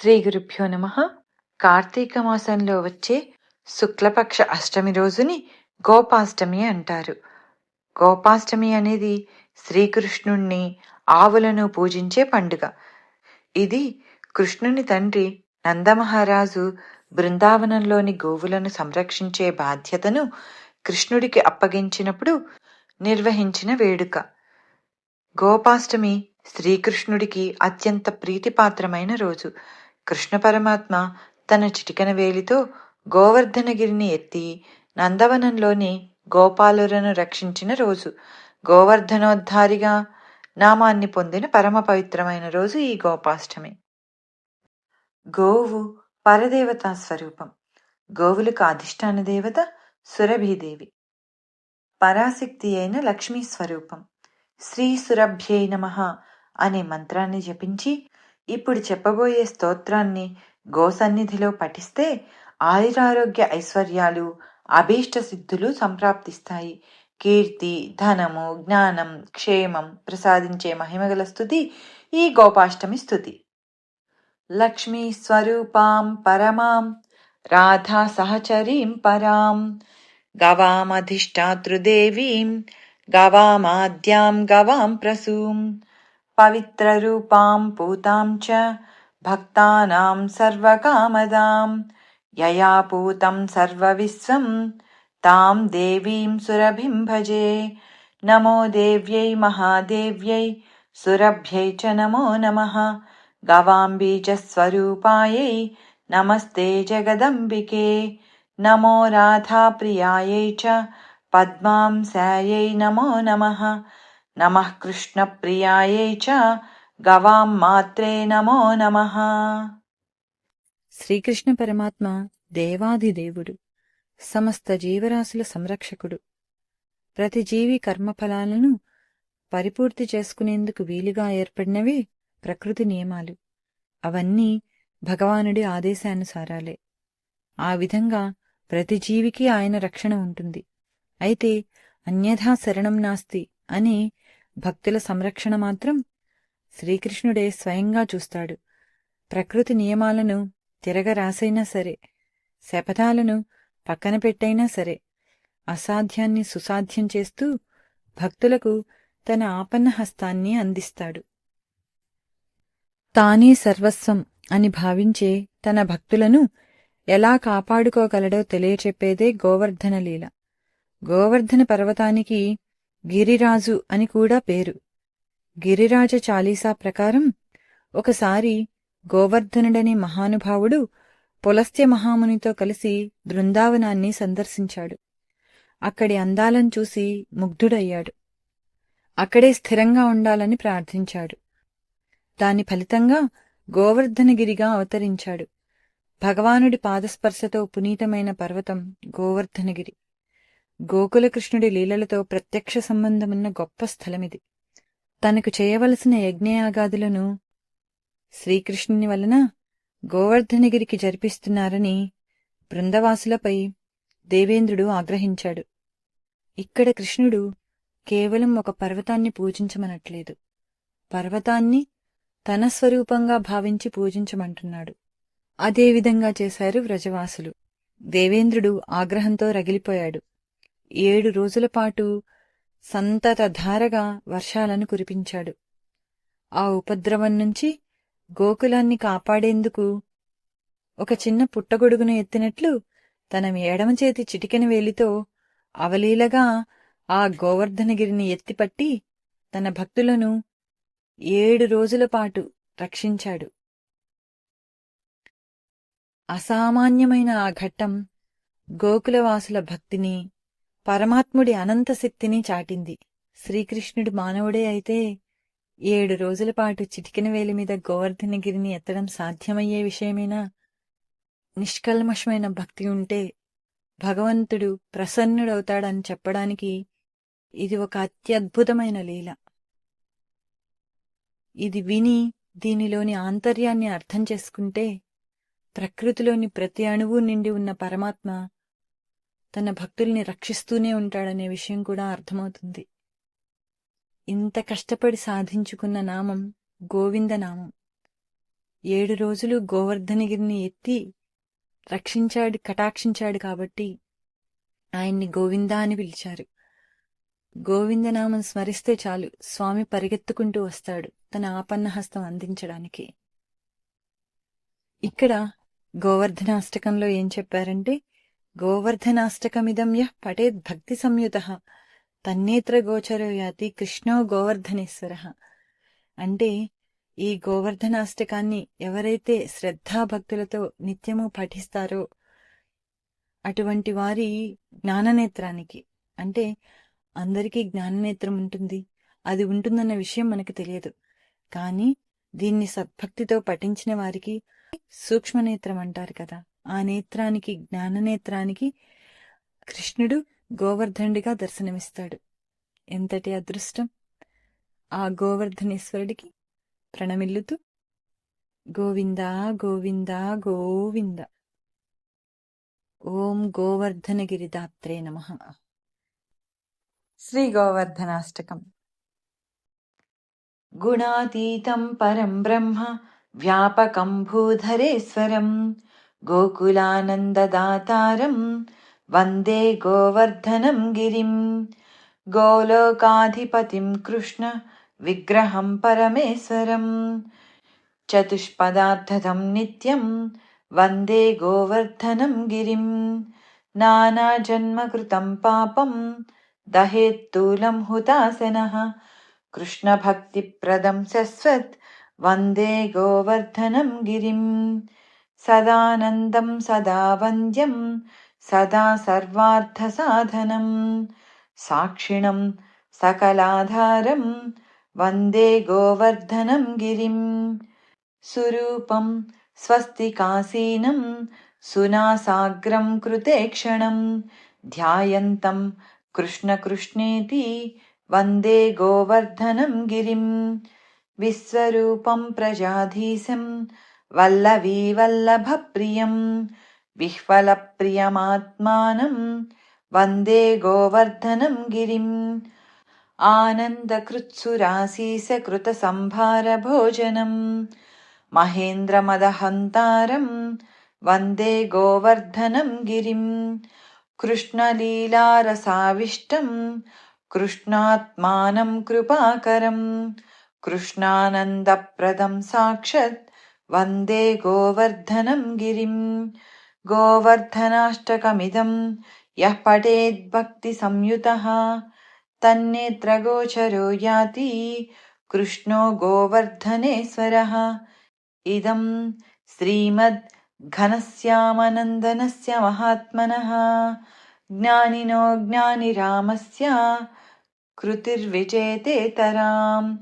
శ్రీ గురుభ్యో నమ. కార్తీక మాసంలో వచ్చే శుక్లపక్ష అష్టమి రోజుని గోపాష్టమి అంటారు. గోపాష్టమి అనేది శ్రీకృష్ణుణ్ణి ఆవులను పూజించే పండుగ. ఇది కృష్ణుని తండ్రి నందమహారాజు బృందావనంలోని గోవులను సంరక్షించే బాధ్యతను కృష్ణుడికి అప్పగించినప్పుడు నిర్వహించిన వేడుక. గోపాష్టమి శ్రీకృష్ణుడికి అత్యంత ప్రీతిపాత్రమైన రోజు. కృష్ణ పరమాత్మ తన చిటికన వేలితో గోవర్ధనగిరిని ఎత్తి నందవనంలోని గోపాలులను రక్షించిన రోజు. గోవర్ధనోద్ధారిగా నామాన్ని పొందిన పరమ పవిత్రమైన రోజు ఈ గోపాష్టమి. గోవు పరదేవతా స్వరూపం. గోవులకు అధిష్టాన దేవత సురభీదేవి. పరాశక్తి అయిన లక్ష్మీ స్వరూపం. శ్రీ సురభ్యై నమ అనే మంత్రాన్ని జపించి ఇప్పుడు చెప్పబోయే స్తోత్రాన్ని గోసన్నిధిలో పఠిస్తే ఆయురారోగ్య ఐశ్వర్యాలు అభీష్ట సిద్ధులు సంప్రాప్తిస్తాయి. కీర్తి ధనము జ్ఞానం క్షేమం ప్రసాదించే మహిమగల స్థుతి ఈ గోపాష్టమి స్థుతి. లక్ష్మీ స్వరూపాం పరమాం రాధా సహచరీం పరాం గవామధిష్టాతృదేవీం గవామాద్యాం గవాం ప్రసూం. पवित्ररूपाम् पूताम् च भक्तानाम् सर्वकामदाम् यया पूतम् सर्वविश्वम् ताम् देवीम् सुरभिम् भजे। नमो देव्यै महादेव्यै सुरभ्यै च नमो नमः। गवाम्बीजस्वरूपायै नमस्ते जगदम्बिके। नमो राधाप्रियायै च पद्मांसायै नमो नमः। నమః కృష్ణప్రియాయై చ గవాం మాత్రే నమో నమః. శ్రీకృష్ణ పరమాత్మ దేవాదిదేవుడు సమస్త జీవరాశుల సంరక్షకుడు. ప్రతి జీవి కర్మఫలాలను పరిపూర్తి చేసుకునేందుకు వీలుగా ఏర్పడినవే ప్రకృతి నియమాలు. అవన్నీ భగవానుడి ఆదేశానుసారాలే. ఆ విధంగా ప్రతి జీవికి ఆయన రక్షణ ఉంటుంది. అయితే అన్యథా శరణం నాస్తి అని భక్తుల సంరక్షణ మాత్రం శ్రీకృష్ణుడే స్వయంగా చూస్తాడు. ప్రకృతి నియమాలను తిరగరాసైనా సరే శపథాలను పక్కన పెట్టైనా సరే అసాధ్యాన్ని సుసాధ్యం చేస్తూ భక్తులకు తన ఆపన్న హస్తాన్ని అందిస్తాడు. తానే సర్వస్వం అని భావించే తన భక్తులను ఎలా కాపాడుకోగలడో తెలియచెప్పేదే గోవర్ధన లీల. గోవర్ధన పర్వతానికి గిరిరాజు అని కూడా పేరు. గిరిరాజ చాలీసా ప్రకారం ఒకసారి గోవర్ధనుడనే మహానుభావుడు పులస్త్య మహామునితో కలిసి బృందావనాన్ని సందర్శించాడు. అక్కడి అందాలను చూసి ముగ్ధుడయ్యాడు. అక్కడే స్థిరంగా ఉండాలని ప్రార్థించాడు. దాని ఫలితంగా గోవర్ధనగిరిగా అవతరించాడు. భగవానుడి పాదస్పర్శతో పునీతమైన పర్వతం గోవర్ధనగిరి. గోకులకృష్ణుడి లీలలతో ప్రత్యక్ష సంబంధమున్న గొప్ప స్థలమిది. తనకు చేయవలసిన యజ్ఞయాగాదులను శ్రీకృష్ణుని వలన గోవర్ధనగిరికి జరిపిస్తున్నారని బృందవాసులపై దేవేంద్రుడు ఆగ్రహించాడు. ఇక్కడ కృష్ణుడు కేవలం ఒక పర్వతాన్ని పూజించమనట్లేదు. పర్వతాన్ని తన స్వరూపంగా భావించి పూజించమంటున్నాడు. అదేవిధంగా చేశారు వ్రజవాసులు. దేవేంద్రుడు ఆగ్రహంతో రగిలిపోయాడు. ఏడు రోజుల పాటు వర్షాలను కురిపించాడు. ఆ ఉపద్రవం నుంచి గోకులాన్ని కాపాడేందుకు ఒక చిన్న పుట్టగొడుగును ఎత్తినట్లు తన ఎడమ చేతి చిటికెన వేలితో అవలీలగా ఆ గోవర్ధనగిరిని ఎత్తిపట్టి తన భక్తులను ఏడు రోజుల పాటు రక్షించాడు. అసామాన్యమైన ఆ ఘట్టం గోకులవాసుల భక్తిని పరమాత్ముడి అనంత శక్తిని చాటింది. శ్రీకృష్ణుడు మానవుడే అయితే ఏడు రోజుల పాటు చిటికిన వేలి మీద గోవర్ధనగిరిని ఎత్తడం సాధ్యమయ్యే విషయమేనా నిష్కల్మషమైన భక్తి ఉంటే భగవంతుడు ప్రసన్నుడవుతాడని చెప్పడానికి ఇది ఒక అత్యద్భుతమైన లీల. ఇది విని దీనిలోని ఆంతర్యాన్ని అర్థం చేసుకుంటే ప్రకృతిలోని ప్రతి అణువు నిండి ఉన్న పరమాత్మ తన భక్తుల్ని రక్షిస్తూనే ఉంటాడనే విషయం కూడా అర్థమవుతుంది. ఇంత కష్టపడి సాధించుకున్న నామం గోవింద నామం. ఏడు రోజులు గోవర్ధనగిరిని ఎత్తి రక్షించాడు కటాక్షించాడు కాబట్టి ఆయన్ని గోవిందా అని పిలిచారు. గోవిందనామం స్మరిస్తే చాలు స్వామి పరిగెత్తుకుంటూ వస్తాడు తన ఆపన్నహస్తం అందించడానికి. ఇక్కడ గోవర్ధనాష్టకంలో ఏం చెప్పారంటే గోవర్ధనాష్టకమిదం యః పఠేద్ భక్తి సంయుత తన్నేత్ర గోచరో యాతి కృష్ణో గోవర్ధనేశ్వర. అంటే ఈ గోవర్ధనాష్టకాన్ని ఎవరైతే శ్రద్ధాభక్తులతో నిత్యము పఠిస్తారో అటువంటి వారి జ్ఞాననేత్రానికి అంటే అందరికీ జ్ఞాననేత్రం ఉంటుంది. అది ఉంటుందన్న విషయం మనకు తెలియదు. కానీ దీన్ని సద్భక్తితో పఠించిన వారికి సూక్ష్మనేత్రం అంటారు కదా. ఆ నేత్రానికి జ్ఞాననేత్రానికి కృష్ణుడు గోవర్ధనుడిగా దర్శనమిస్తాడు. ఎంతటి అదృష్టం! ఆ గోవర్ధనేశ్వరుడికి ప్రణమిల్లుతూ గోవిందా గోవిందా గోవింద! ఓం గోవర్ధనగిరిదాత్రే నమ. శ్రీ గోవర్ధనాష్టకం. గుణాతీతం పరం బ్రహ్మ వ్యాపకం భూధరేశ్వరం. गोकुलानन्ददातारं वन्दे गोवर्धनं गिरिं। गोलोकाधिपतिं कृष्ण विग्रहं परमेश्वरं। चतुष्पदार्थं नित्यं वन्दे गोवर्धनं गिरिं। नानाजन्म कृतं पापं दहेत्तूलं हुताशनः। कृष्णभक्तिप्रदं शश्वत् वन्दे गोवर्धनं गिरिम् सदानन्दं सदा वन्द्यं सदा सर्वार्थसाधनं। साक्षिणं सकलाधारं वन्दे गोवर्धनं गिरिं। सुरूपं स्वस्तिकासीनं सुनासाग्रं कृते क्षणं। ध्यायन्तं कृष्णकृष्णेति वन्दे गोवर्धनं गिरिं। विश्वरूपं प्रजाधीशम् वल्लवीवल्लभप्रियं विह्वलप्रियमात्मानं वन्दे गोवर्धनं गिरिम्। आनन्दकृत्सुरासीसकृतसंभारभोजनम् महेन्द्रमदहन्तारं वन्दे गोवर्धनं गिरिम्। कृष्णलीलारसाविष्टं कृष्णात्मानं कृपाकरं कृष्णानन्दप्रदं साक्षात् वन्दे गोवर्धनं गिरिं गोवर्धनाष्टकमिदं यः पठेद्भक्तिसंयुतः। तन्नेत्रगोचरो याति। कृष्णो गोवर्धनेश्वरः। इदं श्रीमद्घनस्यामनन्दनस्य महात्मनः। ज्ञानिनो ज्ञानिरामस्य कृतिर्विचेतेतराम्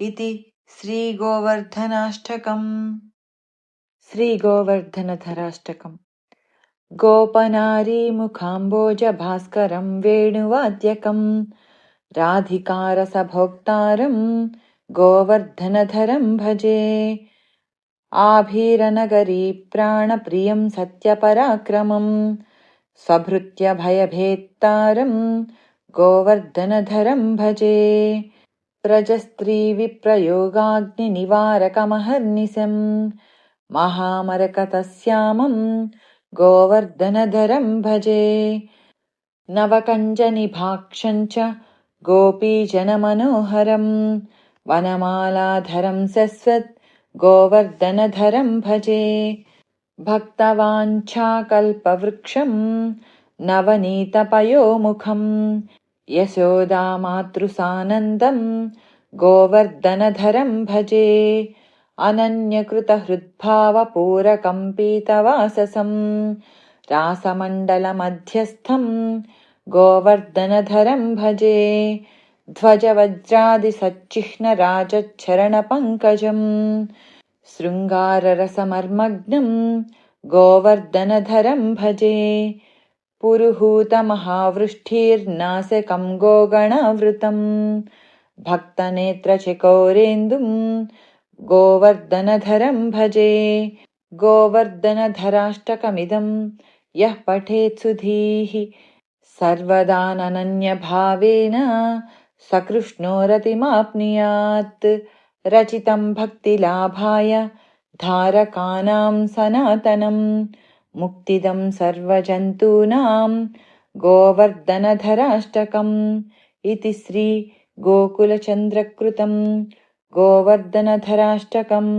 इति श्रीगोवर्धनाष्टकम्। श्रीगोवर्धनधराष्टकम्। गोपनारीमुखाम्बोजभास्करं वेणुवाद्यकम् राधिकारसभोक्तारं गोवर्धनधरं भजे। आभीरनगरी प्राणप्रियम् सत्यपराक्रमम् स्वभृत्य भयभेत्तारम् गोवर्धनधरम् भजे। प्रजस्त्रीविप्रयोगाग्निवारकमहर्निशम् महामरकतस्यामं गोवर्धनधरं भजे। नवकञ्जनिभाक्षं च गोपीजनमनोहरं वनमालाधरं सस्वत् गोवर्धनधरं भजे। भक्तवाञ्छाकल्पवृक्षं नवनीतपयोमुखं यशोदामातृसानन्दं गोवर्धनधरं भजे अनन्यकृतहृद्भावपूरकम्पीतवाससम्। रासमण्डलमध्यस्थम् गोवर्धनधरम् भजे। ध्वजवज्रादिसच्चिह्नराजच्छरणपङ्कजम्। शृङ्गाररसमर्मग्नम् गोवर्धनधरम् भजे। पुरुहूतमहावृष्टिर्नाशकङ्गोगणावृतम् भक्तनेत्रचिकोरेन्दुम् गोवर्धनधरं भजे। गोवर्धनधराष्टकमिदं यः पठेत् सुधीः सर्वदाननन्यभावेन सकृष्णो रतिमाप्नुयात् रचितं भक्तिलाभाय धारकानां सनातनं। मुक्तिदं सर्वजन्तूनां गोवर्धनधराष्टकम् इति श्रीगोकुलचन्द्रकृतं गोवर्धनधराष्टकम्